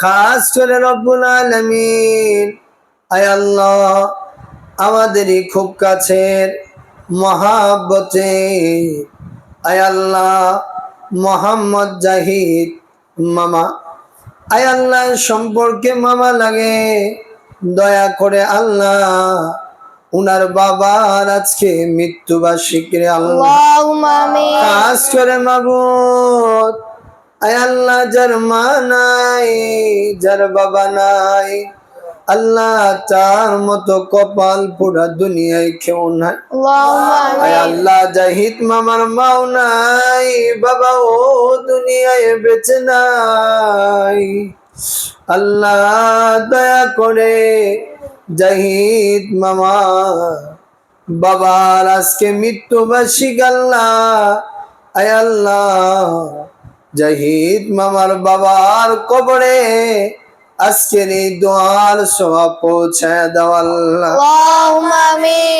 খাস করে রব্বুল আলমিন। আয় আল্লাহ আমাদেরই খুব কাছের মহাব্বতে। আয় আল্লাহ মোহাম্মদ জাহিদ মামা। আয় আল্লাহ সম্পর্কে মামা লাগে। দয়া করে আল্লাহ উনার বাবার আজকে মৃত্যু মৃত্যুবার্ষিকী রে আল্লাহ কাজ করে মাবুদ। আল্লাহ যার মা নাই যার বাবা নাই। আল্লাহ তার মতো কপাল পুরা দুনিয়ায় কেউ নাই। আল্লাহ জাহিদ মামার মাও নাই বাবা ও দুনিয়ায় বেঁচে নাই। আল্লাহ দয়া করে জাহিদ মামা বাবার আজকে মৃত্যুবার্ষিক আল্লাহ। আয় আল্লাহ জাহিদ মামার বাবার কবরে আজকের এই দোয়ার সব পৌঁছায় দাও আল্লাহ।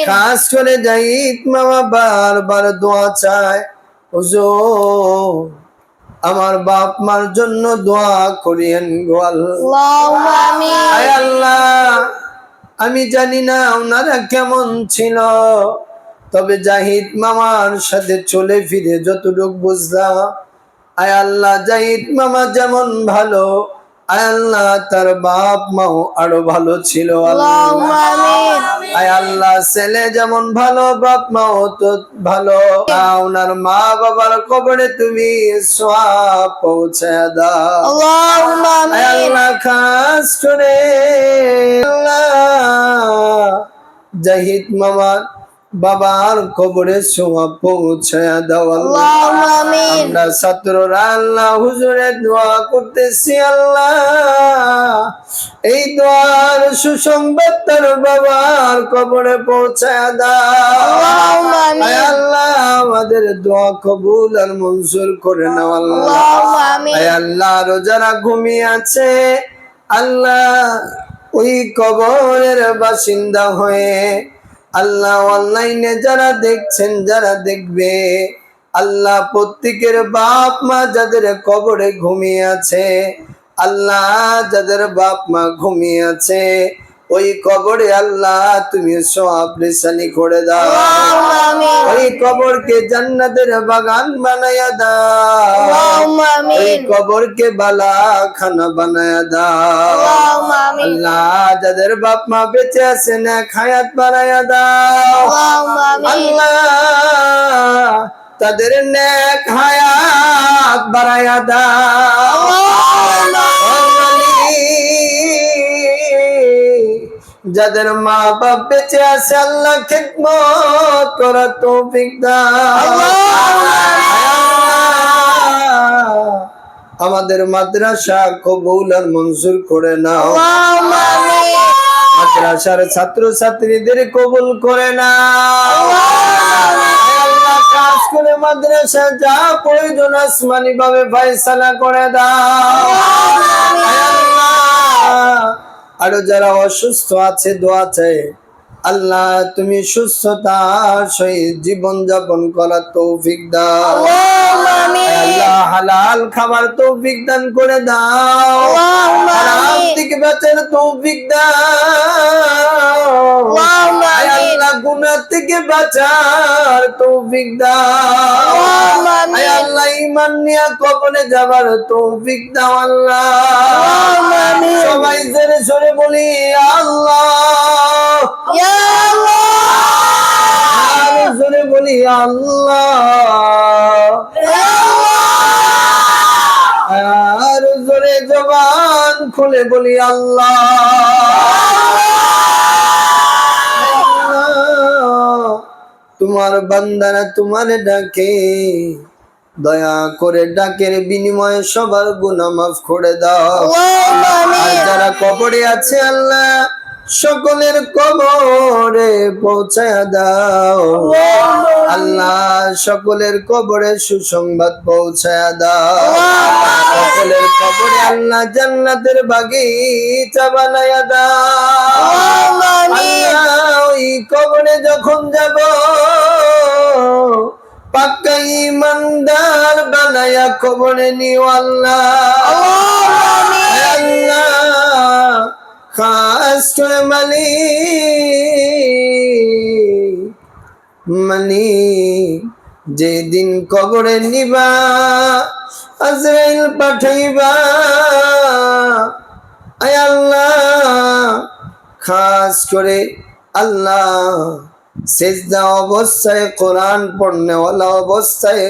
খাস করে জাহিদ মামা বারবার দোয়া চায় হুজুর আমার বাপ মার জন্য দোয়া করিয়েন গো আল্লাহ। আমি জানি না ওনারা কেমন ছিল তবে জাহিদ মামার সাথে চলে ফিরে যতটুক বুঝলাম আয় আল্লাহ জাহিদ মামা যেমন ভালো আয় আল্লাহ তার বাপ মাও আরও ভালো ছিল আল্লাহ। আয় আল্লাহ ছেলে যেমন ভালো বাপ মাও তো ভালো। ওনার মা বাবার কবরে তুমি পৌঁছে দাও। আয় আল্লাহ খাস করে। আল্লাহ জাহিদ মামার বাবার কবরে সোয়া পৌঁছায়া দাও আল্লাহ। আমরা ছাত্ররা আল্লাহ হুজুরে দোয়া করতেছি আল্লাহ। এই দোয়ার সুসংবাদ তার বাবার কবরে পৌঁছায়া দাও। আল্লাহ আমাদের দোয়া কবুল আর মঞ্জুর করে নাও আল্লাহ। আল্লাহ আরও যারা ঘুমিয়ে আছে। আল্লাহ ওই কবরের বাসিন্দা হয়ে আল্লাহ অনলাইনে যারা দেখছেন, যারা দেখবে, আল্লাহ প্রত্যেকের বাপ মা যাদের কবরে ঘুমিয়ে আছে, আল্লাহ যাদের বাপ মা ঘুমিয়ে আছে ওই কবরে আল্লাহ তুমি সব রেশানি করে দাও। ওই কবরকে জান্নাতের বাগান বানায়া দাও। ওই কবরকে বালা খানা বানায়া দাও। আল্লাহ যাদের বাপ মা বেঁচে আছে না খায়াত বানায়া দাও। আল্লাহ তাদের নেক হায়াত বাড়ায়া দাও। যাদের মা বাপ বেঁচে আছে, আল্লাহ খেদমত করা তৌফিক আমাদের মাদ্রাসা কবুল আর মঞ্জুর করে নাও। মাদ্রাসার ছাত্র ছাত্রীদের কবুল করে আল্লাহ কাজ করে মাদ্রাসা যা প্রয়োজন আসমানি ভাবে ফয়সালা করে দাও। আরও যারা অসুস্থ আছে দোয়া চাই। আল্লাহ তুমি সুস্থতার সহিত জীবন যাপন করার তৌফিক দাও। আল্লাহ হালাল খাবার তৌফিক দান করে দাও। হারাম থেকে বাঁচার তৌফিক দাও। গুনাহ থেকে বাঁচার তৌফিক দাও। আল্লাহ ঈমান নিয়ে কবরে যাবার তৌফিক দাও আল্লাহ। সবাই জোরে জোরে বলি আল্লাহ। আল্লাহ। আরও জোরে বলি আল্লাহ। আর জোরে জবান খুলে বলি আল্লাহ। তোমার বান্দারা তোমার ডাকে। দয়া করে ডাকের বিনিময়ে সবার গুনামাফ করে দাও। আর যারা কবরে আছে আল্লাহ সকলের কবরে পৌঁছায় দাও। আল্লাহ। সকলের কবরে সুসংবাদ পৌঁছায় দাও। সকলের কবরে আল্লাহ জান্নাতের বাগিচা বানায়া দাও। আল্লাহ। ওই কবরে যখন যাব পাক্কা ইমানদার বানায়া কবরে নিও আল্লাহ। করে মালিক মালিক যেদিন কবরে নিবা, আজরাইল পাঠাইবা। আয় আল্লাহ, খাস করে আল্লাহ, সেজদা অবস্থায় কোরআন পড়নেওয়ালা অবস্থায়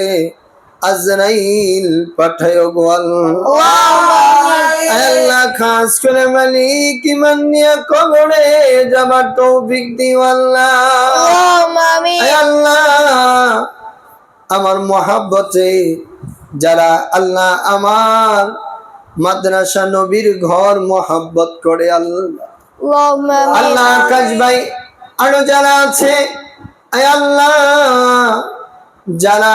আজরাইল পাঠায় গো আল্লাহ আল্লাহ খাস করে মালিক ইমান নিয়ে কবরে যাবার তৌফিক দিও আল্লাহ। আল্লাহ আমার মহাব্বতে যারা আল্লাহ আমার মাদ্রাসা নবীর ঘর মহাব্বত করে আল্লাহ। আল্লাহ আকাশ ভাই আরও যারা আছে আল্লাহ যারা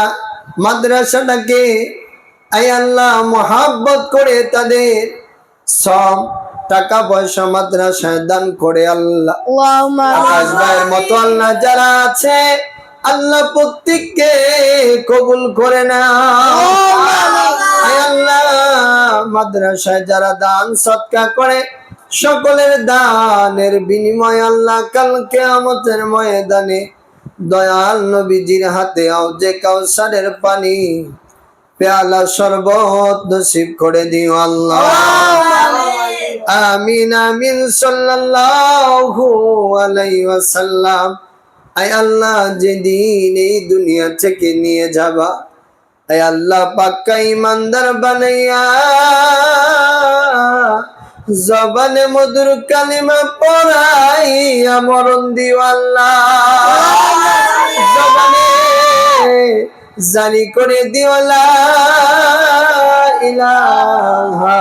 মাদ্রাসাটাকে আল্লাহ মহাব্বত করে তাদের সব টাকা পয়সা মাদ্রাসায় দান করে আল্লাহ। আকাশ ভাইয়ের মতো আল্লাহ যারা আছে আল্লাহ প্রত্যেককে কবুল করে না আল্লাহ মাদ্রাসায় যারা দান সৎকা করে সকলের দানের বিনিময় আল্লাহ কালকে আমতের ময়দানে দয়াল নবীজির হাতে আও যে কাউসারের পানি পেয়ালা শরবত নসিব করে দিও আল্লাহ। আমিন আমিন সাল্লাল্লাহু আলাইহি ওয়াসাল্লাম। আয় আল্লাহ, যেদিন এই দুনিয়া থেকে নিয়ে যাবা, আয় আল্লাহ পাক্কা ইমানদার বানাইয়া, জবানে মধুর কালিমা পড়াইয়া মরণ দিও আল্লাহ। জবানে জারি করে দিও লা ইলাহা